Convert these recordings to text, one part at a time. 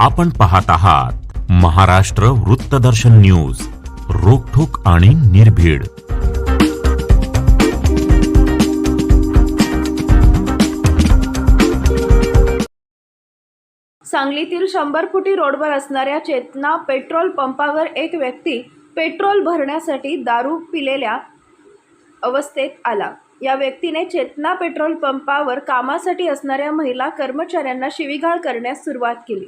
आपण पाहत आहात महाराष्ट्र वृत्तदर्शन न्यूज रोखोक आणि निर्भीड. सांगलीतील शंभर फुटी रोडवर असणाऱ्या चेतना पेट्रोल पंपावर एक व्यक्ती पेट्रोल भरण्यासाठी दारू पिलेल्या अवस्थेत आला. या व्यक्तीने चेतना पेट्रोल पंपावर कामासाठी असणाऱ्या महिला कर्मचाऱ्यांना शिवीगाळ करण्यास सुरुवात केली.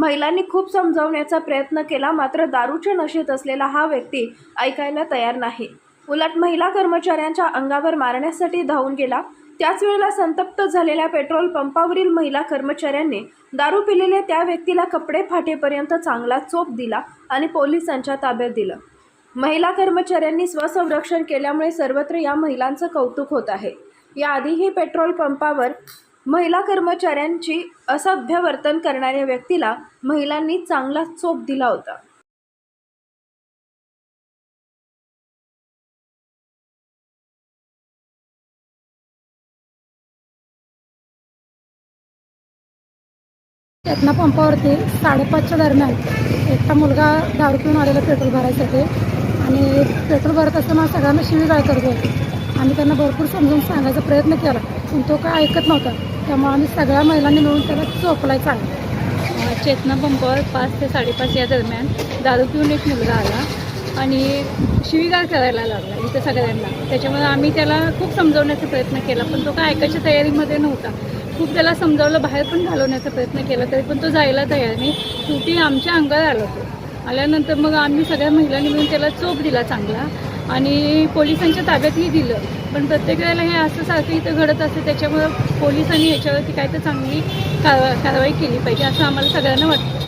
महिलांनी खूप समजावण्याचा प्रयत्न केला मात्र दारूच्या नशेत असलेला हा व्यक्ती ऐकायला तयार नाही. उलट महिला कर्मचाऱ्यांच्या अंगावर मारण्यासाठी धावून गेला. त्याच वेळेला संतप्त झालेल्या पेट्रोल पंपावरील महिला कर्मचाऱ्यांनी दारू पिलेल्या त्या व्यक्तीला कपडे फाटेपर्यंत चांगला चोप दिला आणि पोलिसांच्या ताब्यात दिलं. महिला कर्मचाऱ्यांनी स्वसंरक्षण केल्यामुळे सर्वत्र या महिलांचं कौतुक होत आहे. याआधीही पेट्रोल पंपावर महिला कर्मचाऱ्यांची असभ्य वर्तन करणाऱ्या व्यक्तीला महिलांनी चांगला चोप दिला होता. चेतना पंपावरती साडेपाचच्या दरम्यान एकटा मुलगा दारू पिऊन आलेला पेट्रोल भरायसाठी. आणि पेट्रोल भरत असताना सगळ्यांना शिवीगाळ करतो आम्ही त्यांना भरपूर समजून सांगायचा प्रयत्न केला. पण तो काय ऐकत नव्हता. त्यामुळे आम्ही सगळ्या महिलांनी मिळून त्याला चोपलाय आहे चेतना पंपावर पाच ते साडेपाच या दरम्यान दारू पिऊन एक मुलगा आला आणि शिवीगार करायला लागला इथं सगळ्यांना. त्याच्यामुळे आम्ही त्याला खूप समजवण्याचा प्रयत्न केला पण तो काय ऐकायच्या तयारीमध्ये नव्हता. खूप त्याला समजावलं बाहेर पण घालवण्याचा प्रयत्न केला तरी पण तो जायला तयार नाही. शेवटी आमच्या अंगावर आला तो. आल्यानंतर मग आम्ही सगळ्या महिलांनी मिळून त्याला चोप दिला चांगला. आणि पोलिसांच्या ताब्यातही दिलं. पण प्रत्येक वेळेला हे असं सारखं इथं घडत असतं त्याच्यामुळं पोलिसांनी याच्यावरती काय तर चांगली कारवा कारवाई केली पाहिजे असं आम्हाला सगळ्यांना वाटतं.